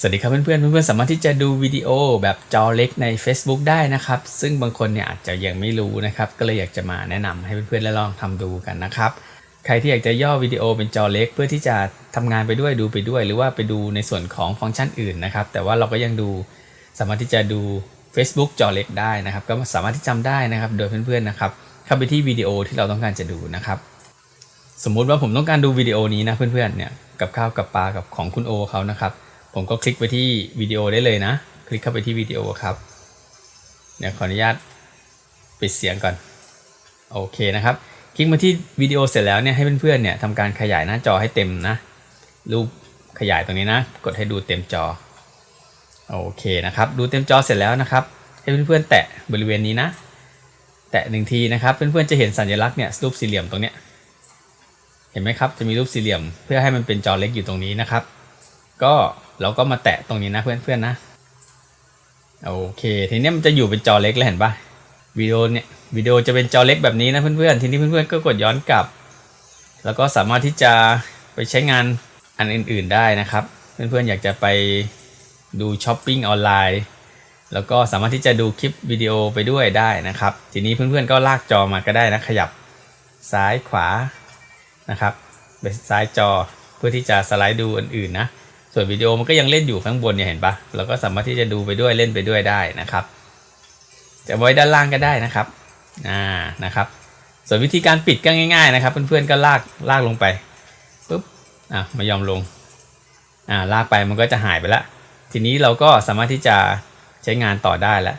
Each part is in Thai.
สวัสดีครับเพื่อนๆเพื่อนสามารถที่จะดูวิดีโอแบบจอเล็กใน Facebook ได้นะครับ ซึ่งบางคนเนี่ยอาจจะยังไม่รู้นะครับ ก็เลยอยากจะมาแนะนำให้เพื่อนๆได้ลองทำดูกันนะครับ ใครที่อยากจะย่อวิดีโอเป็นจอเล็ก เพื่อที่จะทำงานไปด้วยดูไปด้วย หรือว่าไปดูในส่วนของฟังก์ชันอื่นนะครับ แต่ว่าเราก็ยังดูสามารถที่จะดู Facebook จอเล็กได้นะครับ ก็สามารถที่จำได้นะครับ โดยเพื่อนๆนะครับ เข้าไปที่วิดีโอที่เราต้องการจะดูนะครับ สมมุติว่าผมต้องการดูวิดีโอนี้นะเพื่อนๆเนี่ยกับข้าวกับปลากับของคุณโอเขานะครับ ผมก็คลิกไปที่วิดีโอได้เลยนะ คลิกเข้าไปที่วิดีโอครับเดี๋ยวขออนุญาตปิดเสียงก่อนโอเคนะครับ คลิกมาที่วิดีโอเสร็จแล้วเนี่ยให้เพื่อนๆเนี่ยทำการขยายหน้าจอให้เต็มนะรูปขยายตรงนี้นะ กดให้ดูเต็มจอโอเคนะครับ ดูเต็มจอเสร็จแล้วนะครับ ให้เพื่อนๆแตะบริเวณนี้นะ แตะหนึ่งทีนะครับเพื่อนๆจะเห็นสัญลักษณ์เนี่ยรูปสี่เหลี่ยมตรงเนี้ยเห็นไหมครับจะมีรูปสี่เหลี่ยม เพื่อให้มันเป็นจอเล็กอยู่ตรงนี้นะครับ ก็เราก็มาแตะตรงนี้นะเพื่อนๆนะโอเค ทีนี้มันจะอยู่เป็นจอเล็กแล้วเห็นปะวิดีโอเนี่ยวิดีโอจะเป็นจอเล็กแบบนี้นะเพื่อนๆทีนี้เพื่อนๆก็กดย้อนกลับ แล้วก็สามารถที่จะไปใช้งานอันอื่น ๆได้นะครับ เพื่อนๆอยากจะไปดูช้อปปิ้งออนไลน์แล้วก็สามารถที่จะดูคลิปวิดีโอไปด้วยได้นะครับ ทีนี้เพื่อนๆก็ลากจอมาก็ได้นะขยับซ้ายขวานะครับไปซ้ายจอเพื่อที่จะสไลด์ดูอันอื่นนะ ส่วนวิดีโอมันก็ยังเล่นอยู่ข้างบนเนี่ยเห็นปะเราก็สามารถที่จะดูไปด้วยเล่นไปด้วยได้นะครับจะไว้ด้านล่างก็ได้นะครับอ่านะครับ ส่วนวิธีการปิดก็ง่าย ๆ นะครับ เพื่อนๆก็ลากลากลงไปปุ๊บอะไมายอมลงอ่าลากไปมันก็จะหายไปละทีนี้เราก็สามารถที่จะใช้งานต่อได้แล้ว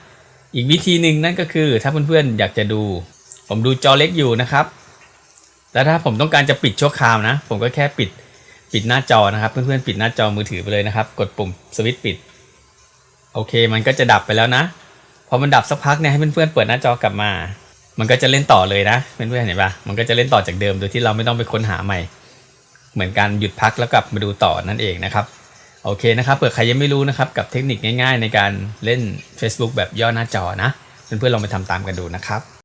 อีกวิธีหนึ่งนั่นก็คือถ้าเพื่อนๆอยากจะดู ผมดูจอเล็กอยู่นะครับแล้วถ้าผมต้องการจะปิดชั่วคราวนะ ผมก็แค่ปิด ปิดหน้าจอนะครับ เพื่อนๆปิดหน้าจอมือถือไปเลยนะครับ กดปุ่มสวิตช์ปิด โอเค มันก็จะดับไปแล้วนะ พอมันดับสักพักเนี่ยให้เพื่อนๆเปิดหน้าจอกลับมา มันก็จะเล่นต่อเลยนะเพื่อนๆเห็นปะมันก็จะเล่นต่อจากเดิมโดยที่เราไม่ต้องไปค้นหาใหม่ เหมือนการหยุดพักแล้วกลับมาดูต่อนั่นเองนะครับโอเคนะครับเผื่อใครยังไม่รู้นะครับกับเทคนิคง่ายๆ ในการเล่น Facebook แบบย่อหน้าจอนะเพื่อนๆลองไปทำตามกันดูนะครับ